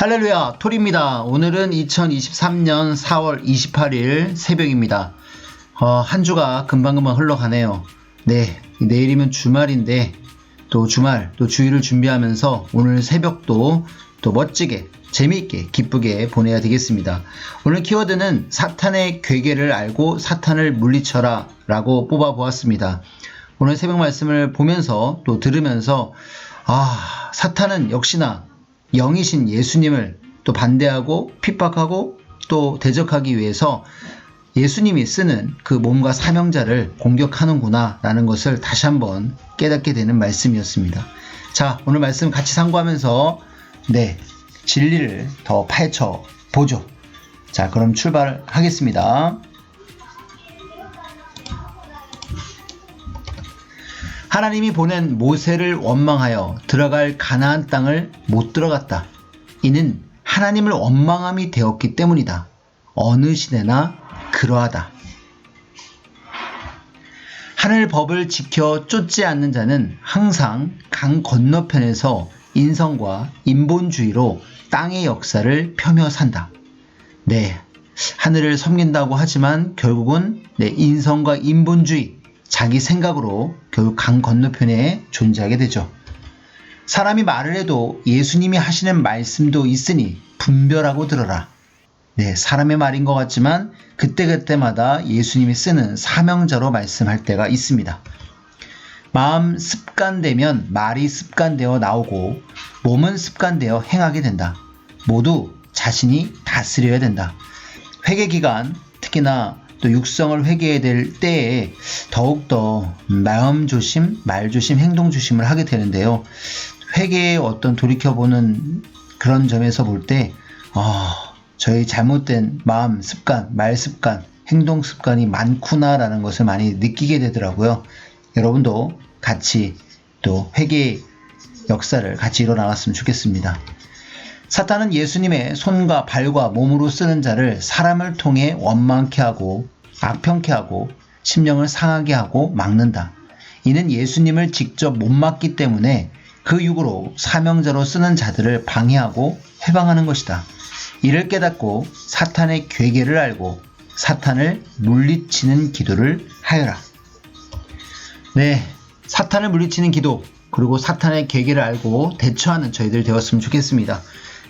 할렐루야, 톨입니다. 오늘은 2023년 4월 28일 새벽입니다. 어, 한 주가 금방금방 흘러가네요. 네, 내일이면 주말인데, 또 주말, 또 주일을 준비하면서 오늘 새벽도 또 멋지게, 재미있게, 기쁘게 보내야 되겠습니다. 오늘 키워드는 사탄의 괴계를 알고 사탄을 물리쳐라 라고 뽑아보았습니다. 오늘 새벽 말씀을 보면서 또 들으면서, 아, 사탄은 역시나 영이신 예수님을 또 반대하고 핍박하고 또 대적하기 위해서 예수님이 쓰는 그 몸과 사명자를 공격하는구나 라는 것을 다시 한번 깨닫게 되는 말씀이었습니다. 자, 오늘 말씀 같이 상고하면서 네, 진리를 더 파헤쳐 보죠. 자, 그럼 출발하겠습니다. 하나님이 보낸 모세를 원망하여 들어갈 가나안 땅을 못 들어갔다. 이는 하나님을 원망함이 되었기 때문이다. 어느 시대나 그러하다. 하늘 법을 지켜 쫓지 않는 자는 항상 강 건너편에서 인성과 인본주의로 땅의 역사를 펴며 산다. 네, 하늘을 섬긴다고 하지만 결국은 네, 인성과 인본주의, 자기 생각으로 결국 강 건너편에 존재하게 되죠. 사람이 말을 해도 예수님이 하시는 말씀도 있으니 분별하고 들어라. 네, 사람의 말인 것 같지만 그때그때마다 예수님이 쓰는 사명자로 말씀할 때가 있습니다. 마음 습관되면 말이 습관되어 나오고 몸은 습관되어 행하게 된다. 모두 자신이 다스려야 된다. 회개 기간, 특히나 또 육성을 회개해야 될 때에 더욱더 마음 조심, 말 조심, 행동 조심을 하게 되는데요. 회개의 어떤 돌이켜보는 그런 점에서 볼 때, 아, 저희 잘못된 마음 습관, 말 습관, 행동 습관이 많구나라는 것을 많이 느끼게 되더라고요. 여러분도 같이 또 회개의 역사를 같이 일어나갔으면 좋겠습니다. 사탄은 예수님의 손과 발과 몸으로 쓰는 자를 사람을 통해 원망케 하고 악평케 하고 심령을 상하게 하고 막는다. 이는 예수님을 직접 못 막기 때문에 그 육으로 사명자로 쓰는 자들을 방해하고 해방하는 것이다. 이를 깨닫고 사탄의 괴계를 알고 사탄을 물리치는 기도를 하여라. 네, 사탄을 물리치는 기도 그리고 사탄의 계계를 알고 대처하는 저희들 되었으면 좋겠습니다.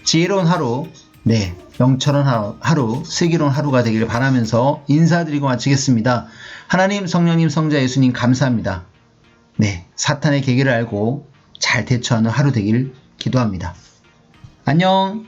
지혜로운 하루, 네, 영철한 하루, 하루, 슬기로운 하루가 되기를 바라면서 인사드리고 마치겠습니다. 하나님, 성령님, 성자 예수님 감사합니다. 네, 사탄의 계계를 알고 잘 대처하는 하루 되길 기도합니다. 안녕!